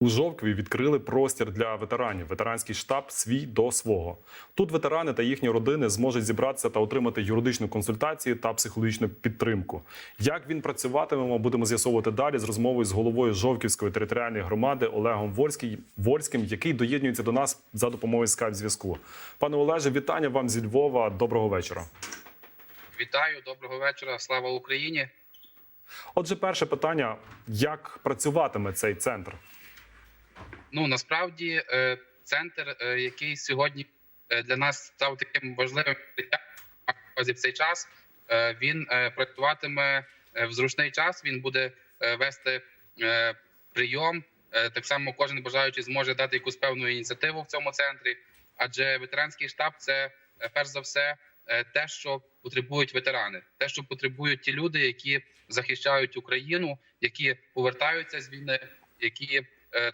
У Жовкві відкрили простір для ветеранів. Ветеранський штаб свій до свого. Тут ветерани та їхні родини зможуть зібратися та отримати юридичну консультацію та психологічну підтримку. Як він працюватиме, ми будемо з'ясовувати далі з розмовою з головою Жовківської територіальної громади Олегом Вольський, Вольським, який доєднується до нас за допомогою скайп-зв'язку. Пане Олеже, вітання вам зі Львова. Доброго вечора. Вітаю, доброго вечора. Слава Україні. Отже, перше питання: як працюватиме цей центр? Ну насправді е, центр, е, який сьогодні е, для нас став таким важливим в цей час, він працюватиме в зручний час. Він буде вести прийом. Так само кожен бажаючий зможе дати якусь певну ініціативу в цьому центрі. Адже ветеранський штаб це перш за все те, що потребують ветерани, те, що потребують ті люди, які захищають Україну, які повертаються з війни, які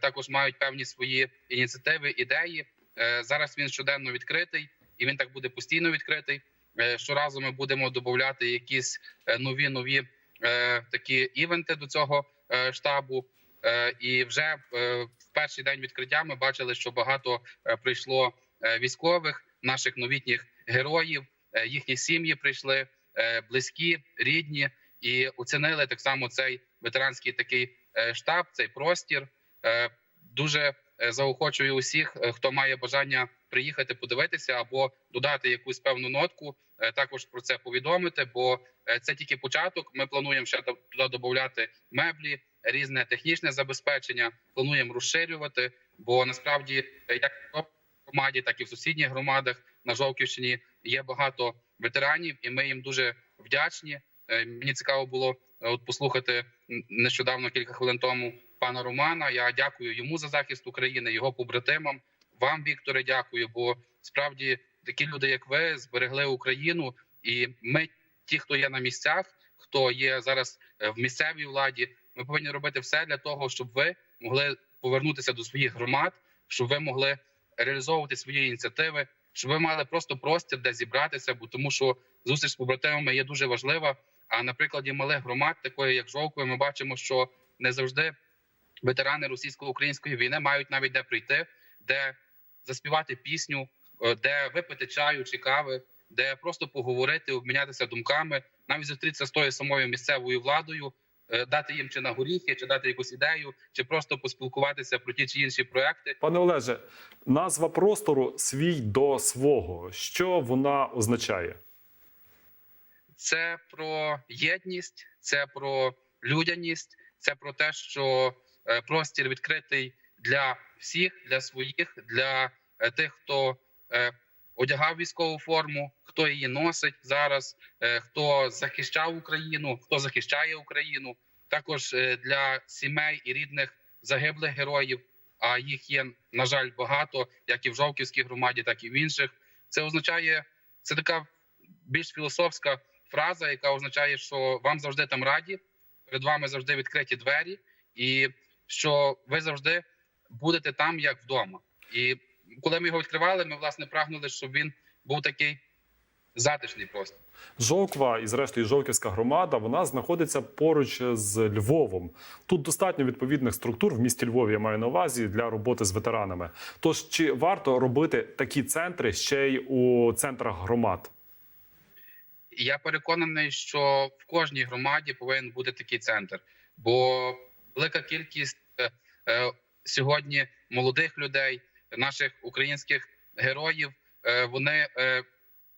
також мають певні свої ініціативи, ідеї. Е, Зараз він щоденно відкритий, і він так буде постійно відкритий. Е, Щоразу ми будемо додати якісь е, нові нові е, такі івенти до цього е, штабу. Е, І вже е, в перший день відкриття ми бачили, що багато е, прийшло е, військових, наших новітніх героїв. Е, Їхні сім'ї прийшли е, близькі, рідні, і оцінили так само цей ветеранський такий е, штаб, цей простір. Е, Дуже е, заохочую усіх, е, хто має бажання приїхати подивитися або додати якусь певну нотку. Також про це повідомити, бо це тільки початок. Ми плануємо ще туди додати меблі, різне технічне забезпечення. Плануємо розширювати. Бо насправді, як в громаді, так і в сусідніх громадах на Жовківщині є багато ветеранів, і ми їм дуже вдячні. Мені цікаво було от послухати нещодавно кілька хвилин тому пана Романа. Я дякую йому за захист України, його побратимам. Вам, Вікторе, дякую. Бо справді такі люди, як ви, зберегли Україну, і ми, ті, хто є на місцях, хто є зараз е, в місцевій владі, ми повинні робити все для того, щоб ви могли повернутися до своїх громад, щоб ви могли реалізовувати свої ініціативи, щоб ви мали просто простір, де зібратися, бо тому, що зустріч з побратимами є дуже важлива. А на прикладі малих громад, такої як Жовкове, ми бачимо, що не завжди ветерани російсько-української війни мають навіть де прийти, де заспівати пісню, е, де випити чаю чи кави, де просто поговорити, обмінятися думками, навіть зустрітися з тою самою місцевою владою, е, дати їм чи на горіхи, чи дати якусь ідею, чи просто поспілкуватися про ті чи інші проекти. Пане Олеже, назва простору свій до свого. Що вона означає? це про єдність, це про людяність, це про те, що простір відкритий для всіх, для своїх, для е, тих, хто е, одягав військову форму, хто її носить зараз, е, хто захищав Україну, хто захищає Україну, також е, для сімей і рідних загиблих героїв. А їх є на жаль багато, як і в Жовківській громаді, так і в інших. Це означає, це така більш філософська фраза, яка означає, що вам завжди там раді, перед вами завжди відкриті двері, і що ви завжди будете там, як вдома. І коли ми його відкривали, ми власне прагнули, щоб він був такий затишний просто. Жовква і, зрештою, Жовківська громада вона знаходиться поруч з Львовом. Тут достатньо відповідних структур в місті Львові. Я маю на увазі для роботи з ветеранами. Тож чи варто робити такі центри ще й у центрах громад? Я переконаний, що в кожній громаді повинен бути такий центр, бо велика кількість е, е, сьогодні молодих людей, наших українських героїв, е, вони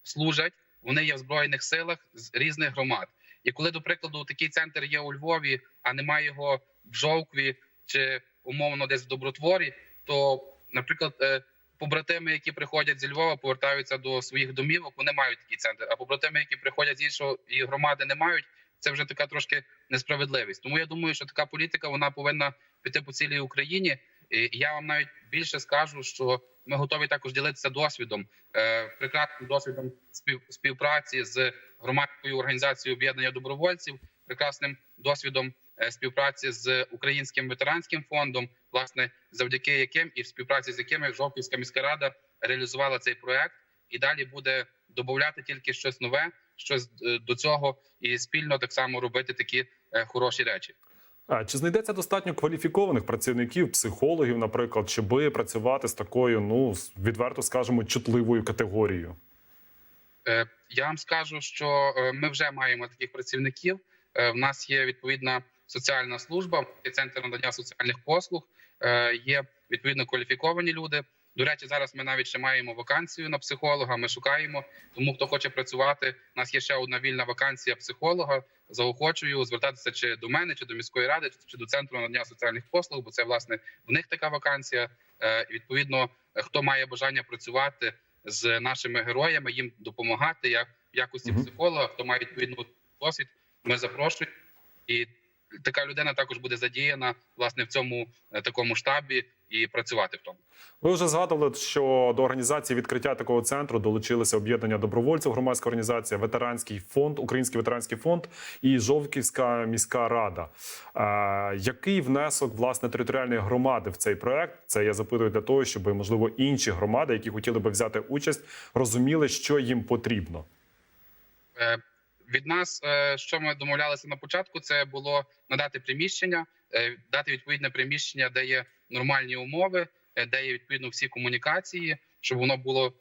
служать, вони є в збройних силах з різних громад. І коли, до прикладу, такий центр є у Львові, а немає його в Жовкві чи умовно десь в добротворі, то, наприклад, побратими, які приходять зі Львова, повертаються до своїх домівок, вони мають такий центр. А побратими, які приходять з іншої громади, не мають. Це вже така трошки несправедливість. Тому я думаю, що така політика вона повинна піти по цілій Україні. І я вам навіть більше скажу, що ми готові також ділитися досвідом, е, прекрасним досвідом спів, співпраці з громадською організацією об'єднання добровольців, прекрасним досвідом е, співпраці з українським ветеранським фондом, власне, завдяки яким і в співпраці з якими Жовківська міська рада реалізувала цей проект, і далі буде додати тільки щось нове, щось е, до цього, і спільно так само робити такі е, хороші речі. А чи знайдеться достатньо кваліфікованих працівників, психологів, наприклад, щоб працювати з такою, ну відверто скажемо, чутливою категорією? Е, Я вам скажу, що ми вже маємо таких працівників. В нас є відповідна соціальна служба, є центр надання соціальних послуг, є відповідно кваліфіковані люди. До речі, зараз ми навіть ще маємо вакансію на психолога. Ми шукаємо. Тому хто хоче працювати, у нас є ще одна вільна вакансія психолога. Заохочую звертатися чи до мене, чи до міської ради, чи- до центру надання соціальних послуг, бо це власне в них така вакансія. Е, і, Відповідно, хто має бажання працювати з нашими героями, їм допомагати як в якості психолога, хто має відповідний досвід. Ми запрошуємо, і така людина також буде задіяна власне в цьому е, такому штабі і працювати в тому. Ви вже згадували, що до організації відкриття такого центру долучилися об'єднання добровольців, громадська організація, ветеранський фонд, Український ветеранський фонд і Жовківська міська рада. Е, який внесок власне територіальної громади в цей проект? Це я запитую для того, щоб можливо інші громади, які хотіли би взяти участь, розуміли, що їм потрібно. Е, Від нас, е, що ми домовлялися на початку, це було надати приміщення, е, дати відповідне приміщення, де є нормальні умови, е, де є відповідно всі комунікації, щоб воно було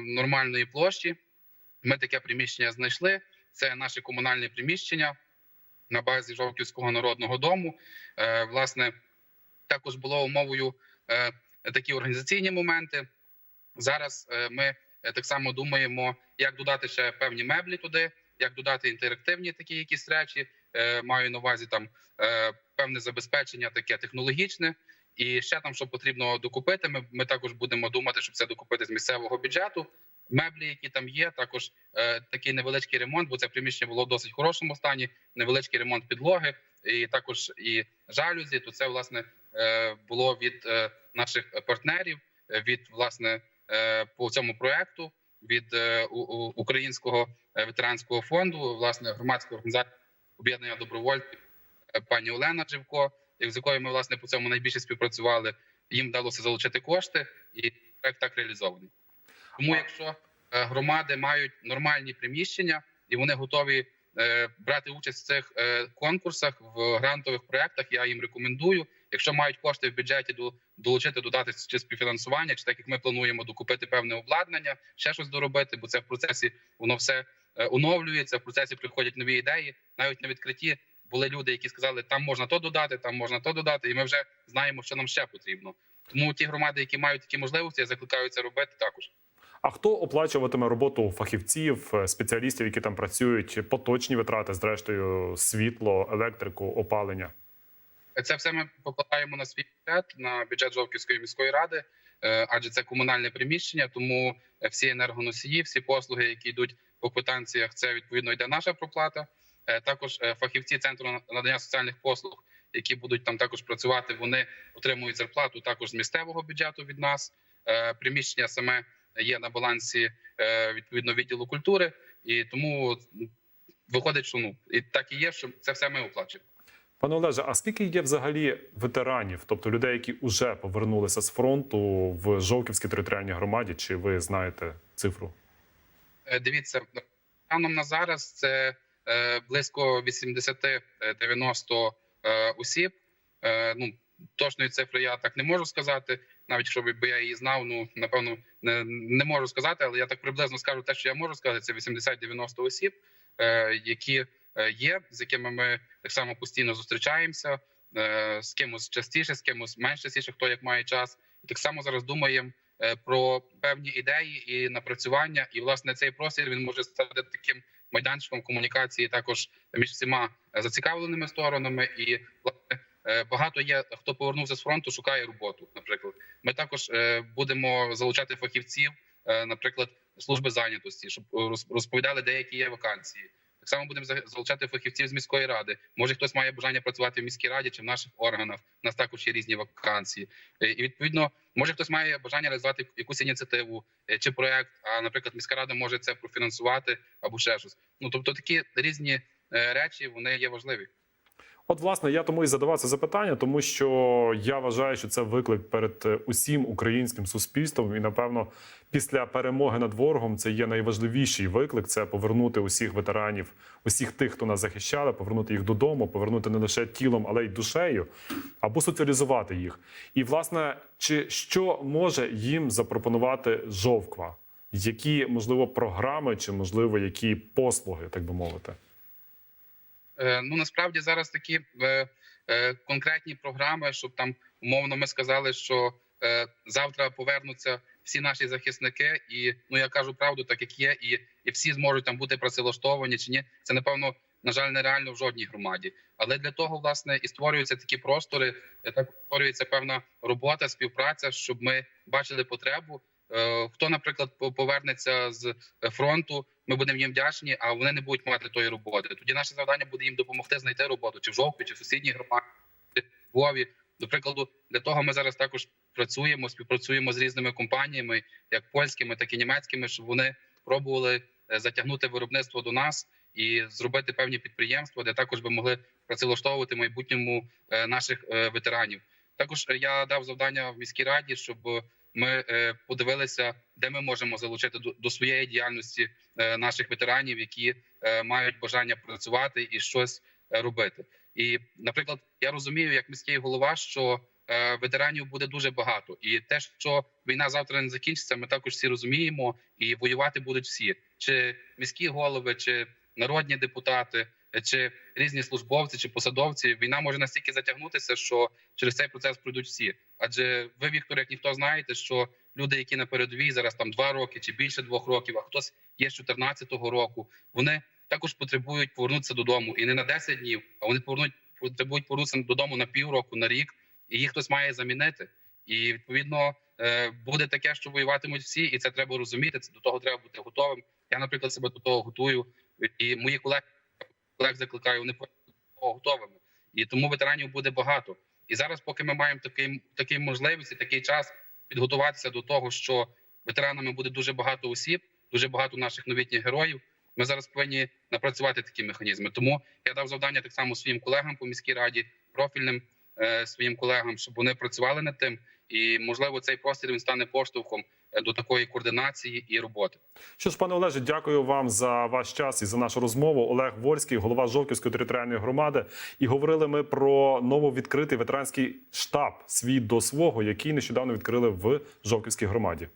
нормальної площі. Ми таке приміщення знайшли. Це наше комунальне приміщення на базі Жовківського народного дому. Власне, також було умовою такі організаційні моменти. Зараз ми так само думаємо, як додати ще певні меблі туди, як додати інтерактивні такі якісь речі. Е, Маю на увазі там е, певне забезпечення, таке технологічне. І ще там, що потрібно докупити. Ми, ми також будемо думати, щоб це докупити з місцевого бюджету. Меблі, які там є, також е, такий невеличкий ремонт, бо це приміщення було в досить хорошому стані. Невеличкий ремонт підлоги, і також і жалюзі. То це власне е, було від е, наших партнерів, е, від власне е, по цьому проекту, від е, українського е, ветеранського фонду, власне, громадської організації об'єднання добровольців е, пані Олена Живко, з якою ми власне по цьому найбільше співпрацювали. Їм вдалося залучити кошти, і проект так реалізований. Тому, якщо громади мають нормальні приміщення і вони готові брати участь в цих конкурсах в грантових проектах, я їм рекомендую. Якщо мають кошти в бюджеті до долучити, додати чи співфінансування, чи так як ми плануємо докупити певне обладнання, ще щось доробити, бо це в процесі воно все е, оновлюється. В процесі приходять нові ідеї. Навіть на відкритті були люди, які сказали, там можна то додати, там можна то додати, і ми вже знаємо, що нам ще потрібно. Тому ті громади, які мають такі можливості, я закликаю це робити також. А хто оплачуватиме роботу фахівців, е, спеціалістів, які там працюють, поточні витрати, зрештою, світло, електрику, опалення? Це все ми покладаємо на свій бюджет, на бюджет Жовківської міської ради, е, адже це комунальне приміщення. Тому е, всі енергоносії, всі послуги, які йдуть по квитанціях, це відповідно йде наша проплата. Е, Також фахівці центру надання соціальних послуг, які будуть там також працювати, вони отримують зарплату також з місцевого бюджету від нас. Приміщення саме є на балансі відповідно відділу культури, і тому виходить, що ну і так і є, що це все ми оплачуємо. Пане Олеже, а скільки є взагалі ветеранів, тобто людей, які вже повернулися з фронту в Жовківській територіальній громаді? Чи ви знаєте цифру? Е, Дивіться, станом на зараз це е, близько 80-90 е, осіб. Ну точної цифри я так не можу сказати. Навіть щоб би я її знав, ну напевно не, не можу сказати, але я так приблизно скажу те, що я можу сказати. Це 80-90 осіб, які є, з якими ми так само постійно зустрічаємося. е, З кимось частіше, з кимось менш частіше, хто як має час, і так само зараз думаємо е, про певні ідеї і напрацювання. І власне цей простір він може стати таким майданчиком комунікації також між всіма е, зацікавленими сторонами. І власне е, багато є хто повернувся з фронту, шукає роботу. Наприклад, ми також е, будемо залучати фахівців, е, наприклад, служби зайнятості, щоб розповідали, деякі є вакансії. Так само будемо залучати фахівців з міської ради. Може, хтось має бажання працювати в міській раді чи в наших органах. У нас також є різні вакансії. Е, І відповідно, може хтось має бажання реалізувати якусь ініціативу е, чи проект. А наприклад, міська рада може це профінансувати або ще щось. Ну тобто, такі різні е, речі вони є важливі. От, власне, я тому і задавав це запитання, тому що я вважаю, що це виклик перед е, усім українським суспільством. І напевно, після перемоги над ворогом це є найважливіший виклик це повернути усіх ветеранів, усіх тих, хто нас захищали, повернути їх додому, повернути не лише тілом, але й душею, або соціалізувати їх. І власне, чи що може їм запропонувати жовква? Які можливо програми, чи можливо які послуги, так би мовити? Е, Ну насправді зараз такі е, е, конкретні програми, щоб там умовно ми сказали, що завтра повернуться всі наші захисники, і ну я кажу правду, так як є, і, і всі зможуть там бути працевлаштовані чи ні. Це напевно на жаль нереально в жодній громаді. Але для того власне і створюються такі простори, так створюється певна робота, співпраця, щоб ми бачили потребу. Хто, наприклад, по- повернеться з фронту, ми будемо їм вдячні, а вони не будуть мати тої роботи. Тоді наше завдання буде їм допомогти знайти роботу чи в жовтні, чи в сусідній громаді, в Львові. До прикладу, для того ми зараз також працюємо, співпрацюємо з різними компаніями, як польськими, так і німецькими, щоб вони пробували е, затягнути виробництво до нас і зробити певні підприємства, де також би могли працевлаштовувати майбутньому е, наших е, ветеранів. Також я дав завдання в міській раді, щоб ми е, подивилися, де ми можемо залучити до, своєї діяльності е, наших ветеранів, які е, мають бажання працювати і щось робити. І, наприклад, я розумію, як міський голова, що ветеранів буде дуже багато, і те, що війна завтра не закінчиться, ми також всі розуміємо, і воювати будуть всі, чи міські голови, чи народні депутати, чи різні службовці, чи посадовці. Війна може настільки затягнутися, що через цей процес пройдуть всі. Адже ви, Віктор, як ніхто знаєте, що люди, які на передовій зараз там два роки чи більше двох років, а хтось є з 14-го року, вони також потребують повернутися додому і не на 10 днів, а вони повернуть потребують повернутися додому на півроку, на рік, і їх хтось має замінити. І відповідно е, буде таке, що воюватимуть всі, і це треба розуміти. Це до того треба бути готовим. Я, наприклад, себе до того готую, і мої колеги колег закликаю, вони готовими. І тому ветеранів буде багато. І зараз, поки ми маємо такий, такий можливість такий час підготуватися до того, що ветеранами буде дуже багато осіб, дуже багато наших новітніх героїв. Ми зараз повинні напрацювати такі механізми. Тому я дав завдання так само своїм колегам по міській раді, профільним своїм колегам, щоб вони працювали над тим. І можливо цей простір він стане поштовхом е, до такої координації і роботи. Що ж, пане Олеже, дякую вам за ваш час і за нашу розмову. Олег Вольський, голова Жовківської територіальної громади. І говорили ми про нововідкритий ветеранський штаб свій до свого, який нещодавно відкрили в Жовківській громаді.